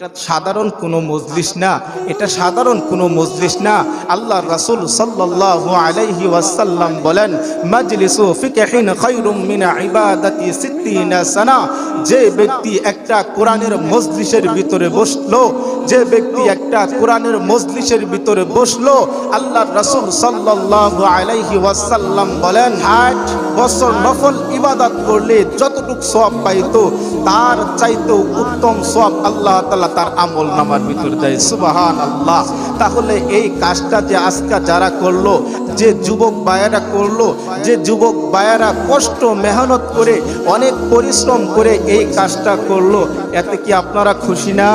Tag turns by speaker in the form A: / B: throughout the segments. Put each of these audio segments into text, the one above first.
A: এটা সাধারণ কোনো মজলিস না, এটা সাধারণ কোনো মজলিস না। আল্লাহ রাসূল সাল্লাল্লাহু আলাইহি ওয়াসাল্লাম বলেন, মাজলিসু ফিকহিন খায়রুম মিন ইবাদাতি সিত্তিনা সানা। যে ব্যক্তি একটা কোরআনের মজলিসের ভিতরে বসল, যে ব্যক্তি একটা কোরআনের মজলিসের ভিতরে বসল আল্লাহ রাসূল সাল্লাল্লাহু আলাইহি ওয়াসাল্লাম বলেন ষাট বছর নফল ইবাদত করলে যতটুকু সওয়াব পাইতো, তার চাইতেও উত্তম সওয়াব আল্লাহ তাআলা তার আমল নামার ভিতর দেয়। সুবাহান আল্লাহ তাহলে এই কাজটা যে আজকা যারা করল, যে যুবক বায়ারা করল, যে যুবক বায়ারা কষ্ট, মেহনত করে, অনেক পরিশ্রম করে এই কাজটা করল, এতে কি আপনারা খুশি না?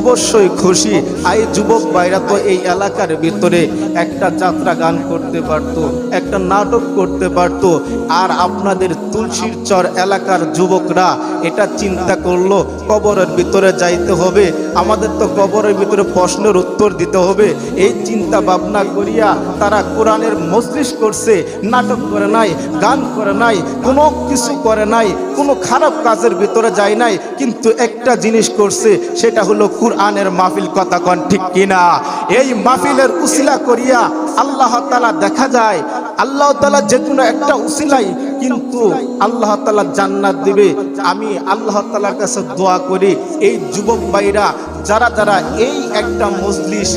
A: অবশ্যই খুশি। এই যুবক বাইরা তো এই এলাকার ভিতরে একটা যাত্রা গান করতে পারতো, একটা নাটক করতে পারতো। আর আপনাদের তুলসীর চর এলাকার যুবকরা এটা চিন্তা করল, কবরের ভিতরে যাইতে হবে। আমাদের তো কবরের ভিতরে প্রশ্নের উত্তর দিতে হবে। এই চিন্তা ভাবনা করিয়া তারা কোরআনের মজলিস করছে, নাটক করে নাই, গান করে নাই, কোনো কিছু করে নাই। কোনো খারাপ কাজের ভিতরে যায় নাই, কিন্তু একটা জিনিস করছে, সেটা হলো কোরআনের মাহফিল কথা কন ঠিক কিনা। এই মাহফিলের উসিলা করিয়া আল্লাহ তালা দেখা যায়, আল্লাহ তালা যে কোনো একটা উসিলাই কিন্তু আল্লাহ তালা জান্নাত দিবে। আমি আল্লাহ তালার কাছে দোয়া করি, এই যুবক ভাইরা, যারা যারা এই একটা মজলিস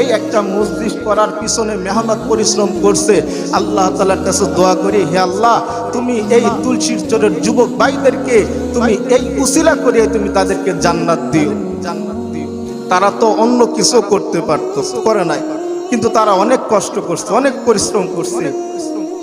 A: এই একটা মজলিস করার পিছনে মেহনত, পরিশ্রম করছে। আল্লাহ তালার কাছে দোয়া করি, হে আল্লাহ, তুমি এই তুলসীর চরের যুবক ভাইদেরকে তুমি এই উসিলা করিয়ে তুমি তাদেরকে জান্নাত দিও। জান্নাত দিও তারা তো অন্য কিছু করতে পারতো, করে নাই। কিন্তু তারা অনেক কষ্ট করছে, অনেক পরিশ্রম করছে।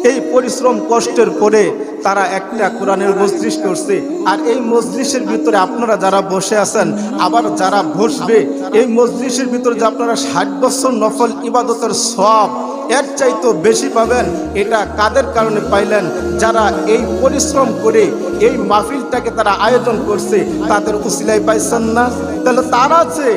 A: এই পরিশ্রম কষ্টের পরে তারা একটা কোরআনের মজলিস করছে। আর এই মজলিসের ভিতরে আপনারা যারা বসে আছেন, আবার যারা বসবে এই মজলিসের ভিতরে যে আপনারা ষাট বছর নফল ইবাদতের সব এর চাইতো বেশি পাবেন, এটা কাদের কারণে পাইলেন? যারা এই পরিশ্রম করে এই মাহফিলটাকে তারা আয়োজন করছে, তাদের উসিলাই পাইছেন না? তাহলে তারা যে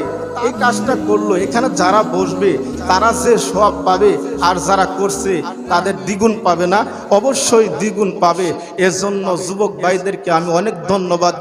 A: এই কাজটা করল, এখানে যারা বসবে, তারা যে সব পাবে আর যারা করছে, তাদের দ্বিগুণ পাবে না? অবশ্যই দ্বিগুণ পাবে। এজন্য যুবক ভাইদেরকে আমি অনেক ধন্যবাদ।